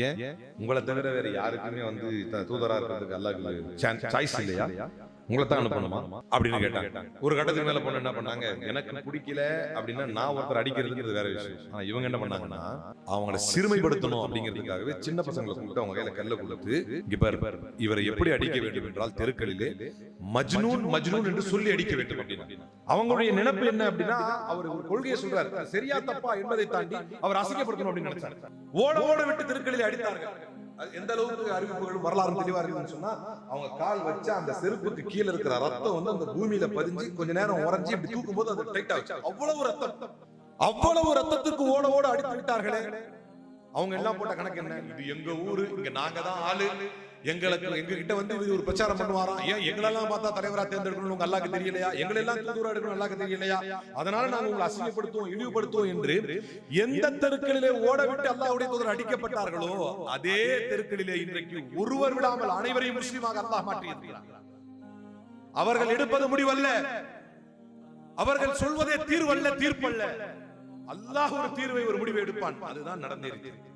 ஏன்? உங்களை தவிர வேற யாருக்குமே வந்து தூதரா இருக்கிறதுக்கு அல்லாஹ் சாய்ஸ் இல்லையா? உங்களை தான் அனுப்பணுமா? அப்படின்னு கேட்டாங்க. ஒரு கட்டத்துக்கு மேல பொண்ணு என்ன பண்ணாங்க? எனக்கு பிடிக்கல அப்படின்னா நான் ஒருத்தர் அடிக்கிறதுங்கிறது வேற விஷயம். ஆனா இவங்க என்ன பண்ணாங்கன்னா அவங்கள சிறுமைப்படுத்தணும் அப்படிங்கிறதுக்காகவே சின்ன பசங்களை கூப்பிட்டு அவங்க கையில கல்ல கொடுத்து இங்க பாரு இவரை எப்படி அடிக்க வேண்டும் என்றால் தெருக்களிலே மஜ்னூன் மஜ்னூன் என்று சொல்லி அடிக்க வேண்டும் அப்படின்னா. அவங்களுடைய நினைப்பு என்ன அப்படின்னா அவர் ஒரு கொள்கையை சொல்றாரு. சரியா தப்பா என்பதை தாண்டி அவர் அசிங்கப்படுத்தணும் அப்படின்னு நினைச்சாரு. ஓட ஓட விட்டு தெருக்களில் அடித்தார்கள். எந்த அளவுக்கு அறிவிப்புகளும் வரலாறு தெளிவா இருக்குன்னு சொன்னா அவங்க கால் வச்சா அந்த செருப்புக்கு கீழே இருக்கிற ரத்தம் வந்து அந்த பூமியில பதிஞ்சு கொஞ்ச நேரம் உறைஞ்சி இப்படி தூக்கும் போது அது டைட் ஆச்சு. அவ்வளவு ரத்தம். அவ்வளவு ரத்தத்துக்கு ஓட ஓட அடித்து விட்டார்களே. அவங்க எல்லாம் போட்ட கணக்கு என்ன? இது எங்க ஊரு இங்க நாங்க தான் ஆளு. எங்களுக்கு எங்க கிட்ட வந்து ஒரு பிரச்சாரம் பண்ணுவாராம் ஏன் எங்களெல்லாம் பார்த்தா தலைவரா தேர்ந்தெடுக்கணும் உங்க அல்லாக்கு தெரியலையா? எங்களை எல்லாம் தூதுவரா எடுக்கணும் அல்லாக்கு தெரியலையா? அதனால நாங்க உங்களை அசிங்கப்படுத்துவோம் இழிவுபடுத்துவோம் என்று எந்த தெருக்களிலே ஓட விட்டு அல்லாஹ்வுடைய தூதர் அடிக்கப்பட்டார்களோ அதே தெருக்களிலே இன்றைக்கு ஒருவர் விடாமல் அனைவரையும் முஸ்லீமாக அல்லாஹ் மாற்றியிருக்கிறார். அவர்கள் எடுப்பது முடிவல்ல. அவர்கள் சொல்வதே தீர்வல்ல தீர்ப்பல்ல. அல்லாஹ் ஒரு தீர்வை ஒரு முடிவை எடுப்பான். அதுதான் நடந்திருக்கிறது.